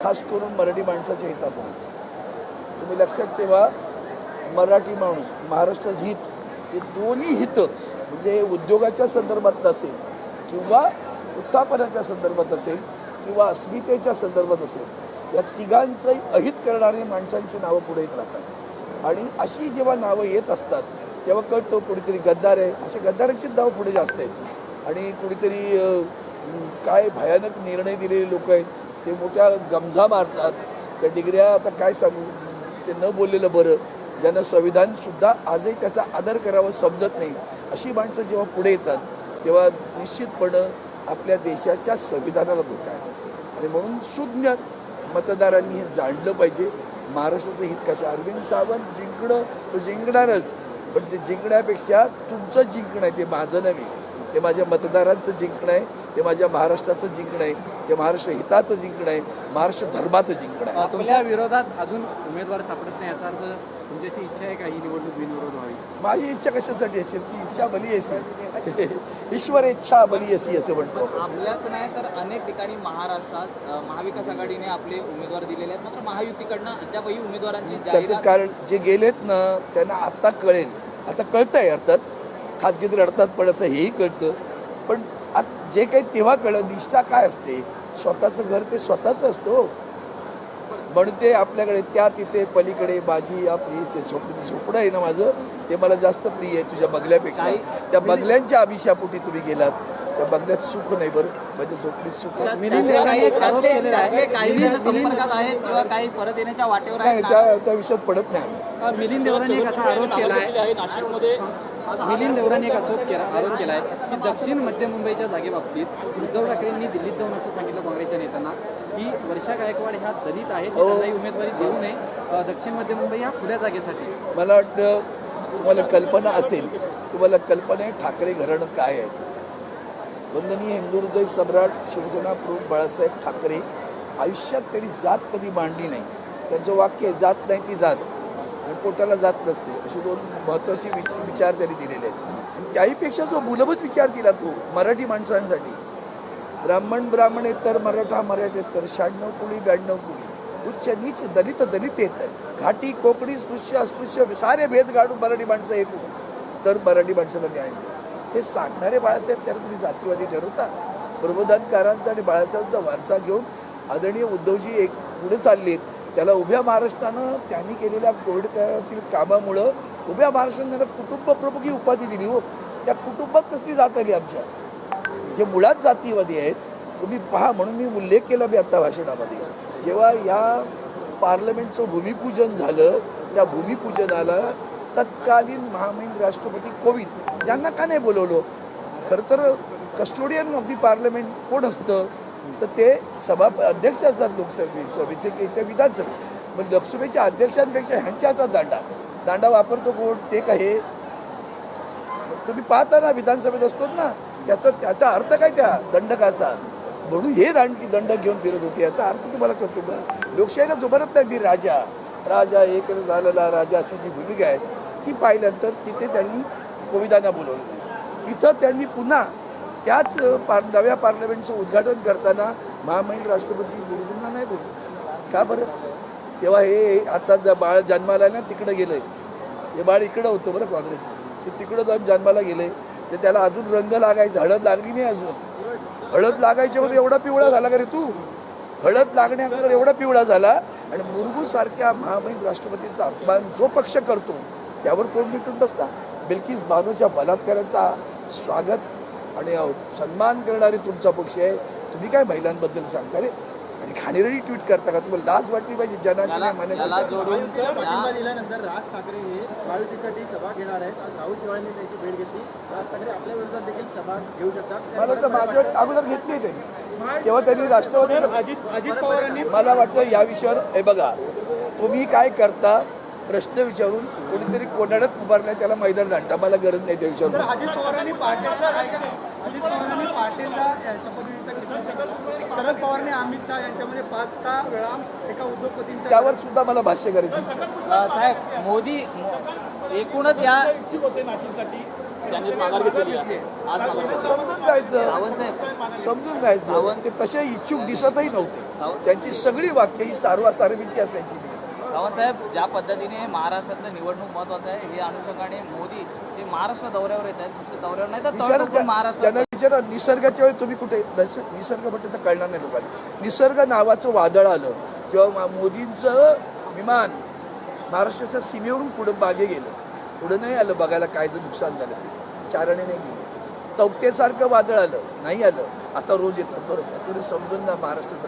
खास करून मराठी माणसाच्या हिताचा. तुम्ही लक्षात ठेवा मराठी माणूस महाराष्ट्राचं हित हे दोन्ही हित म्हणजे उद्योगाच्या संदर्भात असेल किंवा उत्थापनाच्या संदर्भात असेल किंवा अस्मितेच्या संदर्भात असेल या तिघांचंही अहित करणारी माणसांची नावं पुढे येत राहतात. आणि अशी जेव्हा नावं येत असतात तेव्हा कळतो कुणीतरी गद्दार आहे. अशा गद्दारांचीच नावं पुढे जास्त आहेत. आणि कुणीतरी काय भयानक निर्णय दिलेले लोक आहेत ते मोठ्या गमझा मारतात. त्या डिग्र्या आता काय सांगू? ते न बोललेलं बरं. ज्यांना संविधानसुद्धा आजही त्याचा आदर करावा समजत नाही अशी माणसं जेव्हा पुढे येतात तेव्हा निश्चितपणं आपल्या देशाच्या संविधानाला धोका आहे. आणि म्हणून शून्य मतदारांनी हे जाणलं पाहिजे. महाराष्ट्राचं हित कसं अरविंद सावंत जिंकणं तो जिंकणारच. पण ते जिंकण्यापेक्षा तुमचं जिंकणं आहे ते माझं नव्हे. ते माझ्या मतदारांचं जिंकणं आहे. ते माझ्या महाराष्ट्राचं जिंकणं आहे. ते महाराष्ट्र हिताचं जिंकणं आहे. महाराष्ट्र धर्माचं जिंकणं आहे. तुमच्या विरोधात अजून उमेदवार सापडत नाही याचा अर्थ तुमच्याची इच्छा आहे का ही निवडणूक बिनविरोध व्हावी? माझी इच्छा कशासाठी असेल ती इच्छा बली असेल ईश्वर इच्छा बली असी असं म्हणतो. आपल्याच नाही तर अनेक ठिकाणी महाराष्ट्रात महाविकास आघाडीने आपले उमेदवार दिलेले आहेत. मात्र महायुतीकडनं अद्यापही उमेदवारांची त्याचं कारण जे गेलेत ना त्यांना आत्ता कळेल. आता कळतंय अर्थात खाजगीत रडतात पण असं हेही कळतं. पण जे काही तेव्हा कळलं निष्ठा काय असते? स्वतःचं घर ते स्वतःचं असतं हो. म्हणून ते आपल्याकडे त्या तिथे पलीकडे माझी आपली जे झोपडीचं झोपडं आहे ना माझं ते मला जास्त प्रिय आहे तुझ्या बंगल्यापेक्षा. त्या बंगल्यांच्या अभिशापोटी तुम्ही गेलात. त्या बंगल्यात सुख नाही बरं. माझ्या सुख काही काही परत येण्याच्या वाटेवर नाही त्या विषयात पडत नाही मिलिंद देवरांनी एक असा आरोप केला आहे. मिलिंद देवरांनी एक आरोप केला आरोप केला आहे की दक्षिण मध्य मुंबईच्या जागेबाबतीत उद्धव ठाकरेंनी दिल्लीत जाऊन असं सांगितलं काँग्रेसच्या नेत्यांना की वर्षा गायकवाड ह्या दलित आहेत हो. त्यांनाही उमेदवारी देऊ नये. दक्षिण मध्य मुंबई ह्या खुल्या जागेसाठी. मला वाटतं तुम्हाला कल्पना असेल तुम्हाला कल्पना आहे ठाकरे घराणं काय आहे? वंदनीय हिंदुहृदय सम्राट शिवसेना प्रमुख बाळासाहेब ठाकरे आयुष्यात त्यांनी जात कधी मांडली नाही. त्यांचं वाक्य आहे जात नाही ती जात. आणि पोटाला जात नसते. असे दोन महत्त्वाचे विच विचार त्यांनी दिलेले आहेत. आणि त्याहीपेक्षा जो मूलभूत विचार दिला तो मराठी माणसांसाठी. ब्राह्मण ब्राह्मण तर मराठा मराठेतर शहाण्णव कुळी ब्याण्णव कुळी. उच्च नीच दलित दलित येत घाटी कोकणी स्पृश्य अस्पृश्य सारे भेद गाडून मराठी माणसं एक तर मराठी माणसाला न्याय मिळतो हे सांगणारे बाळासाहेब त्याला तुम्ही जातीवादी ठरवता. प्रबोधनकारांचा आणि बाळासाहेबांचा वारसा घेऊन आदरणीय उद्धवजी एक पुढे चाललेत. त्याला उभ्या महाराष्ट्रानं त्यांनी केलेल्या कोविड कामामुळं उभ्या महाराष्ट्रानं त्यांना कुटुंब प्रमुख ही उपाधी दिली हो. त्या कुटुंबात कसली जात आली आमच्या? जे मुळात जातीवादी आहेत तुम्ही पहा म्हणून मी उल्लेख केला मी आत्ता भाषणामध्ये. जेव्हा या पार्लमेंटचं भूमिपूजन झालं त्या भूमिपूजनाला तत्कालीन महामहिम राष्ट्रपती कोविंद यांना का नाही बोलवलं? खरं तर कस्टोडियन ऑफ दी पार्लमेंट कोण असतं? तर ते सभा अध्यक्ष असतात लोकसभे सभेचे की ते विधानसभा. पण लोकसभेच्या अध्यक्षांपेक्षा ह्यांच्या हातात दांडा. दांडा वापरतो कोण? ते का हे? तुम्ही पाहता ना विधानसभेत असतो ना. त्याचा त्याचा अर्थ काय त्या दंडकाचा? म्हणून हे दांड दंड घेऊन फिरत होते. याचा अर्थ तुम्हाला कळतो का? लोकशाहीला जुमानत नाही राजा. राजा एक झालेला राजा अशी जी भूमिका आहे ती पाहिल्यानंतर तिथे त्यांनी कोविदांना बोलवलं. इथं त्यांनी पुन्हा त्याच पार नव्या पार्लमेंटचं उद्घाटन करताना महामहिम राष्ट्रपती गुरुजींना नाही बोलले का बरं? तेव्हा हे आता जा बाळ जन्माला आहे ना तिकडं गेलंय. हे बाळ इकडं होतं बरं काँग्रेस. ते तिकडं जाऊन जन्माला गेले तर त्याला अजून रंग लागायचा. हळद लागली नाही अजून. हळद लागायच्या वर एवढा पिवळा झाला का रे तू? हळद लागण्यावर एवढा पिवळा झाला आणि मुरगू सारख्या महामहिम राष्ट्रपतींचा अपमान जो पक्ष करतो त्यावर कोण मिटून बसता बिल्किस बानोच्या बलात्काराचा स्वागत आणि सन्मान करणारे तुमचा पक्ष आहे. तुम्ही काय महिलांबद्दल सांगता रे? आणि खाणेरडी ट्विट करता का? तुम्हाला लाज वाटली पाहिजे जनाची याला नाही याला मानायची जोडून पाठिंबा दिल्यानंतर राज ठाकरे हे महायुतीसाठी सभा घेणार आहेत. आज राहुल चव्हाणांनी त्यांची भेट घेतली. राज ठाकरे आपल्या विरोधात देखील सभा घेऊ शकतात. मला तर माझ्या अगोदर घेतली त्यांनी. तेव्हा त्यांनी राष्ट्रवादी अजित अजित पवारांनी मला वाटतं या विषयावर हे बघा तुम्ही काय करता प्रश्न विचारून कोणीतरी कोणाडत उभारलाय त्याला मैदान जाणता मला गरज नाही त्या विषयावर. अजित पवारांनी पाटीलला अजित पवारांनी पाटीलला यांच्या पद्धतीचा घेतला शरद पवारांनी अमित शहा यांच्यामध्ये पाच सहा वेळा एका उद्योगपतींच्या त्यावर सुद्धा मला भाष्य करायचं साहेब मोदी एकूणच या समजून जायचं. समजून जायचं. ते तसे इच्छुक दिसतही नव्हते. त्यांची सगळी वाक्य ही सारवासारवीची असायची. सावंत साहेब ज्या पद्धतीने महाराष्ट्रातलं निवडणूक महत्वाचं आहे हे अनुषंगाने मोदी हे महाराष्ट्र दौऱ्यावर येत आहेत. फक्त दौऱ्यावर नाही तर त्यांना विचारा निसर्गाच्या वेळी तुम्ही कुठे नस- निसर्ग म्हटलं तर कळणार नाही लोकांना. निसर्ग नावाचं वादळ आलं किंवा मोदींचं विमान महाराष्ट्राच्या सीमेवरून पुढे मागे गेलं. पुढे नाही आलं बघायला काय तर नुकसान झालं ते. नाही गेले. तौक्तेसारखं वादळ आलं नाही आलं. आता रोज येतात बरोबर. थोडं समजून ना महाराष्ट्राचं काय